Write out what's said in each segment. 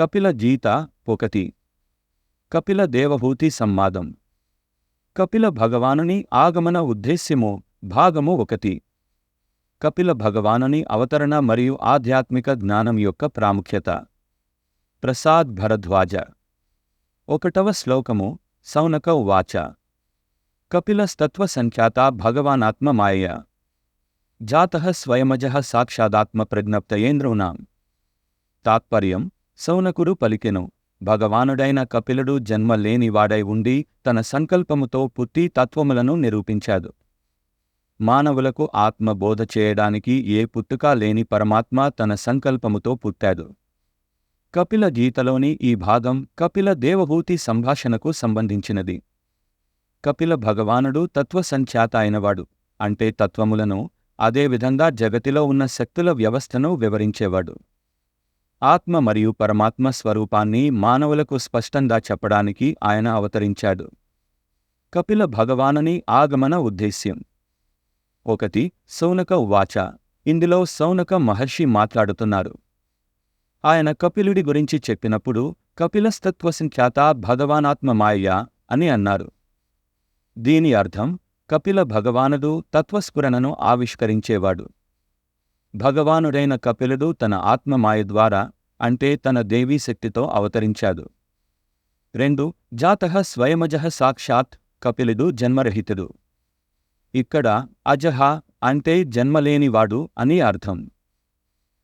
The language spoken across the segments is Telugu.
కపిల గీత ఒకటి కపిల దేవభూతి సంవాదం కపిల భగవానుని ఆగమన ఉద్దేశ్యము భాగము ఒకటి కపిల భగవానుని అవతరణ మరియు ఆధ్యాత్మిక జ్ఞానం యొక్క ప్రాముఖ్యత. ప్రసాద్ భరద్వాజ. ఒకటవ శ్లోకము సౌనక ఉవాచ. కపిలస్తత్వ సంఖ్యాత భగవానాత్మ మాయ జాత స్వయమజ సాక్షాదాత్మ ప్రజ్ఞప్తయేంద్రూనాం. తాత్పర్యం సౌనకుడు పలికెను భగవానుడైన కపిలుడు జన్మ లేనివాడై ఉండి తన సంకల్పముతో పుట్టి తత్వములను నిరూపించాడు. మానవులకు ఆత్మ బోధ చేయడానికి ఏ పుట్టుక లేని పరమాత్మ తన సంకల్పముతో పుట్టాడు. కపిల గీతలోని ఈ భాగం కపిల దేవభూతి సంభాషణకు సంబంధించినది. కపిల భగవానుడు తత్వసంఖ్యాత అయినవాడు అంటే తత్వములను అదేవిధంగా జగతిలో ఉన్న శక్తుల వ్యవస్థను వివరించేవాడు. ఆత్మ మరియు పరమాత్మ స్వరూపాన్ని మానవులకు స్పష్టంగా చెప్పడానికి ఆయన అవతరించాడు. కపిల భగవానని ఆగమన ఉద్దేశ్యం. ఒకటి సౌనక వాచ. ఇందులో సౌనక మహర్షి మాట్లాడుతున్నారు. ఆయన కపిలుడి గురించి చెప్పినప్పుడు కపిలస్తత్వసంఖ్యాత భగవానాత్మ మాయ అని అన్నారు. దీని అర్థం కపిల భగవానుడు తత్వస్ఫురణను ఆవిష్కరించేవాడు. భగవానుడైన కపిలుడు తన ఆత్మమాయ ద్వారా అంటే తన దేవీ శక్తితో అవతరించాడు. రెండు జాత స్వయమజ సాక్షాత్ కపిలుడు జన్మరహితుడు. ఇక్కడ అజహ అంటే జన్మలేనివాడు అని అర్థం.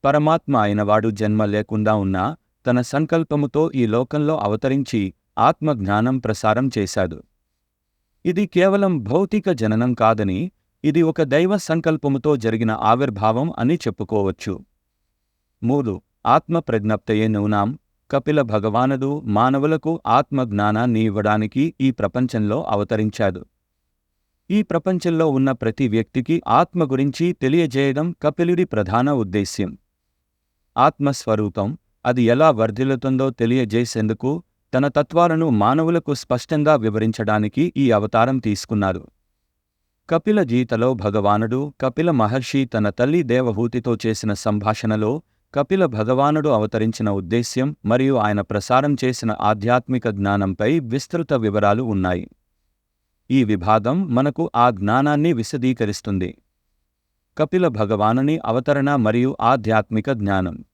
పరమాత్మ అయినవాడు జన్మ లేకుండా ఉన్నా తన సంకల్పముతో ఈ లోకంలో అవతరించి ఆత్మజ్ఞానం ప్రసారం చేశాడు. ఇది కేవలం భౌతిక జననం కాదని ఇది ఒక దైవ సంకల్పముతో జరిగిన ఆవిర్భావం అని చెప్పుకోవచ్చు. మూడు ఆత్మ ప్రజ్ఞప్తయే నూనాం కపిల భగవానుడు మానవులకు ఆత్మజ్ఞానాన్ని ఇవ్వడానికి ఈ ప్రపంచంలో అవతరించాడు. ఈ ప్రపంచంలో ఉన్న ప్రతి వ్యక్తికి ఆత్మ గురించి తెలియజేయడం కపిలుడి ప్రధాన ఉద్దేశ్యం. ఆత్మస్వరూపం అది ఎలా వర్ధిల్లుతుందో తెలియజేసేందుకు తన తత్వాలను మానవులకు స్పష్టంగా వివరించడానికి ఈ అవతారం తీసుకున్నారు కపిల గీతలో భగవానుడు కపిల మహర్షి తన తల్లి దేవహూతితో చేసిన సంభాషణలో కపిల భగవానుడు అవతరించిన ఉద్దేశ్యం మరియు ఆయన ప్రసారం చేసిన ఆధ్యాత్మిక జ్ఞానంపై విస్తృత వివరాలు ఉన్నాయి. ఈ విభాగం మనకు ఆ జ్ఞానాన్ని విశదీకరిస్తుంది. కపిల భగవానుని అవతరణ మరియు ఆధ్యాత్మిక జ్ఞానం.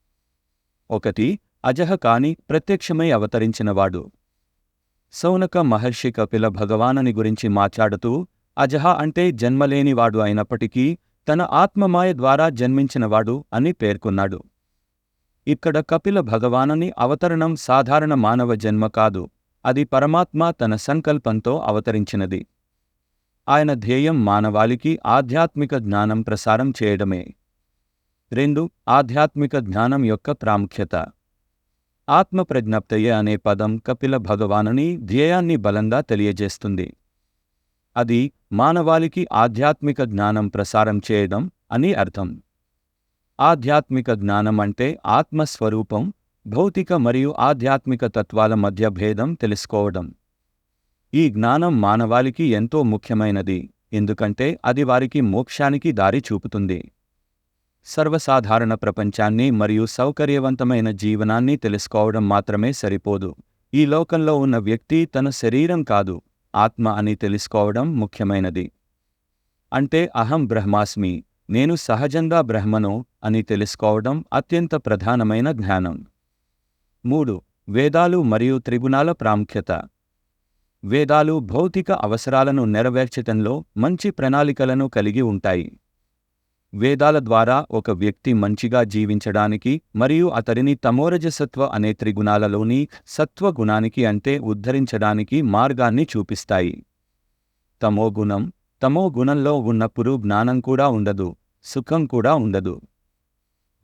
ఒకటి అజహ కాని ప్రత్యక్షమై అవతరించినవాడు. సౌనక మహర్షి కపిల భగవానుని గురించి మాట్లాడుతూ అజహ అంటే జన్మలేనివాడు అయినప్పటికీ తన ఆత్మమాయ ద్వారా జన్మించినవాడు అని పేర్కొన్నాడు. ఇక్కడ కపిల భగవానని అవతరణం సాధారణ మానవ జన్మ కాదు అది పరమాత్మ తన సంకల్పంతో అవతరించినది. ఆయన ధ్యేయం మానవాళికి ఆధ్యాత్మిక జ్ఞానం ప్రసారం చేయడమే. రెండు ఆధ్యాత్మిక జ్ఞానం యొక్క ప్రాముఖ్యత. ఆత్మప్రజ్ఞప్తయ అనే పదం కపిల భగవానుని ధ్యేయాన్ని బలంగా తెలియజేస్తుంది. అది మానవాళికి ఆధ్యాత్మిక జ్ఞానం ప్రసారం చేయడం అని అర్థం. ఆధ్యాత్మిక జ్ఞానం అంటే ఆత్మస్వరూపం భౌతిక మరియు ఆధ్యాత్మిక తత్వాల మధ్య భేదం తెలుసుకోవడం. ఈ జ్ఞానం మానవాళికి ఎంతో ముఖ్యమైనది ఎందుకంటే అది వారికి మోక్షానికి దారి చూపుతుంది. సర్వసాధారణ ప్రపంచాన్ని మరియు సౌకర్యవంతమైన జీవనాన్ని తెలుసుకోవడం మాత్రమే సరిపోదు. ఈ లోకంలో ఉన్న వ్యక్తి తన శరీరం కాదు. ఆత్మ అని తెలుసుకోవడం ముఖ్యమైనది. అంటే అహం బ్రహ్మాస్మి నేను సహజంగా బ్రహ్మను అని తెలుసుకోవడం అత్యంత ప్రధానమైన జ్ఞానం. మూడు వేదాలు మరియు త్రిగుణాల ప్రాముఖ్యత. వేదాలు భౌతిక అవసరాలను నెరవేర్చటంలో మంచి ప్రణాళికలను కలిగి ఉంటాయి. వేదాల ద్వారా ఒక వ్యక్తి మంచిగా జీవించడానికి మరియు అతడిని తమోరజసత్వ అనే త్రిగుణాలలోని సత్వగుణానికి అంటే ఉద్ధరించడానికి మార్గాన్ని చూపిస్తాయి. తమోగుణం తమో గుణంలో ఉన్నప్పుడు జ్ఞానం కూడా ఉండదు సుఖం కూడా ఉండదు.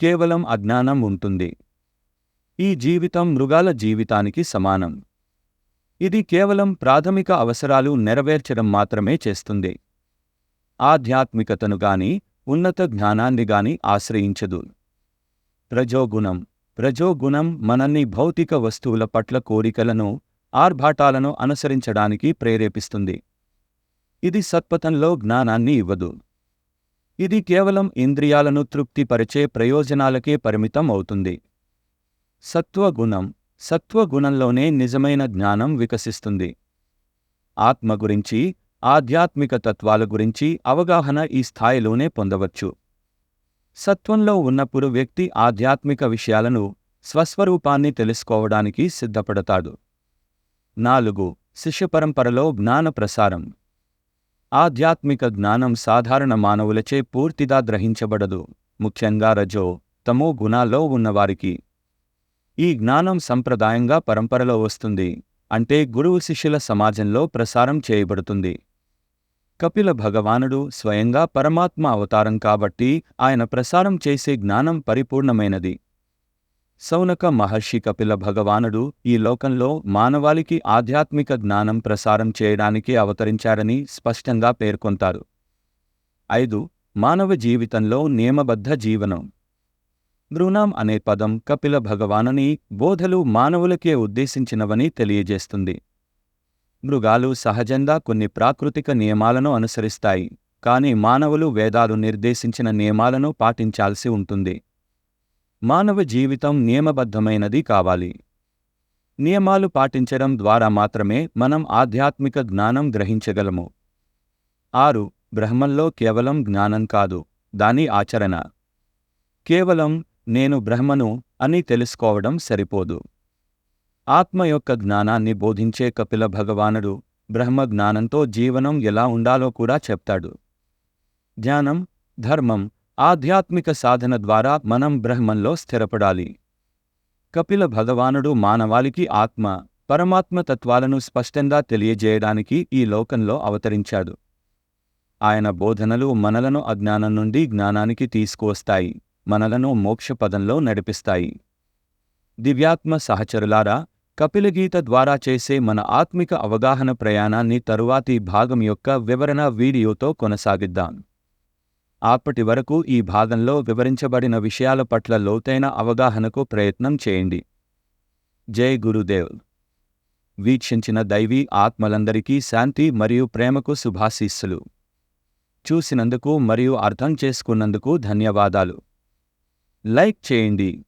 కేవలం అజ్ఞానం ఉంటుంది. ఈ జీవితం మృగాల జీవితానికి సమానం. ఇది కేవలం ప్రాథమిక అవసరాలు నెరవేర్చడం మాత్రమే చేస్తుంది. ఆధ్యాత్మికతను గాని ఉన్నత జ్ఞానాన్ని గాని ఆశ్రయించదు. రజోగుణం రజోగుణం మనల్ని భౌతిక వస్తువుల పట్ల కోరికలను ఆర్భాటాలను అనుసరించడానికి ప్రేరేపిస్తుంది. ఇది సత్పథంలో జ్ఞానాన్ని ఇవ్వదు. ఇది కేవలం ఇంద్రియాలను తృప్తిపరిచే ప్రయోజనాలకే పరిమితం అవుతుంది. సత్వగుణం. సత్వగుణంలోనే నిజమైన జ్ఞానం వికసిస్తుంది. ఆత్మ గురించి ఆధ్యాత్మిక తత్వాల గురించి అవగాహన ఈ స్థాయిలోనే పొందవచ్చు. సత్వంలో ఉన్నప్పుడు వ్యక్తి ఆధ్యాత్మిక విషయాలను స్వస్వరూపాన్ని తెలుసుకోవడానికి సిద్ధపడతాడు. నాలుగు శిష్య పరంపరలో జ్ఞాన ప్రసారం. ఆధ్యాత్మిక జ్ఞానం సాధారణ మానవులచే పూర్తిగా గ్రహించబడదు. ముఖ్యంగా రజో తమో గుణాల్లో ఉన్నవారికి. ఈ జ్ఞానం సంప్రదాయంగా పరంపరలో వస్తుంది. అంటే గురువు శిష్యుల సమాజంలో ప్రసారం చేయబడుతుంది. కపిల భగవానుడు స్వయంగా పరమాత్మ అవతారం కాబట్టి ఆయన ప్రసారం చేసే జ్ఞానం పరిపూర్ణమైనది. సౌనక మహర్షి కపిల భగవానుడు ఈ లోకంలో మానవాళికి ఆధ్యాత్మిక జ్ఞానం ప్రసారం చేయడానికి అవతరించారని స్పష్టంగా పేర్కొంటారు. ఐదు మానవ జీవితంలో నియమబద్ధ జీవనం. నృణం అనే పదం కపిల భగవానుని బోధలు మానవులకే ఉద్దేశించినవని తెలియజేస్తుంది. మృగాలు సహజంగా కొన్ని ప్రాకృతిక నియమాలను అనుసరిస్తాయి కాని మానవులు వేదాలు నిర్దేశించిన నియమాలను పాటించాల్సి ఉంటుంది. మానవ జీవితం నియమబద్ధమైనది కావాలి. నియమాలు పాటించడం ద్వారా మాత్రమే మనం ఆధ్యాత్మిక జ్ఞానం గ్రహించగలము. ఆరు బ్రహ్మంలో కేవలం జ్ఞానం కాదు దాని ఆచరణ. కేవలం నేను బ్రహ్మను అని తెలుసుకోవడం సరిపోదు. ఆత్మ యొక్క జ్ఞానాన్ని బోధించే కపిల భగవానుడు బ్రహ్మ జ్ఞానంతో జీవనం ఎలా ఉండాలో కూడా చెప్తాడు. ధ్యానం ధర్మం ఆధ్యాత్మిక సాధన ద్వారా మనం బ్రహ్మంలో స్థిరపడాలి. కపిల భగవానుడు మానవాళికి ఆత్మ పరమాత్మ తత్వాలను స్పష్టంగా తెలియజేయడానికి ఈ లోకంలో అవతరించాడు. ఆయన బోధనలు మనలను అజ్ఞానం నుండి జ్ఞానానికి తీసుకువస్తాయి మనలను మోక్షపదంలో నడిపిస్తాయి. దివ్యాత్మ సహచరులారా కపిలగీత ద్వారా చేసే మన ఆత్మిక అవగాహన ప్రయాణాన్ని తరువాతి భాగం యొక్క వివరణ వీడియోతో కొనసాగిద్దాం. అప్పటి వరకు ఈ భాగంలో వివరించబడిన విషయాల పట్ల లోతైన అవగాహనకు ప్రయత్నం చేయండి. జై గురుదేవ్. వీక్షించిన దైవీ ఆత్మలందరికీ శాంతి మరియు ప్రేమకు శుభాశీస్సులు. చూసినందుకు మరియు అర్థం చేసుకున్నందుకు ధన్యవాదాలు. లైక్ చేయండి.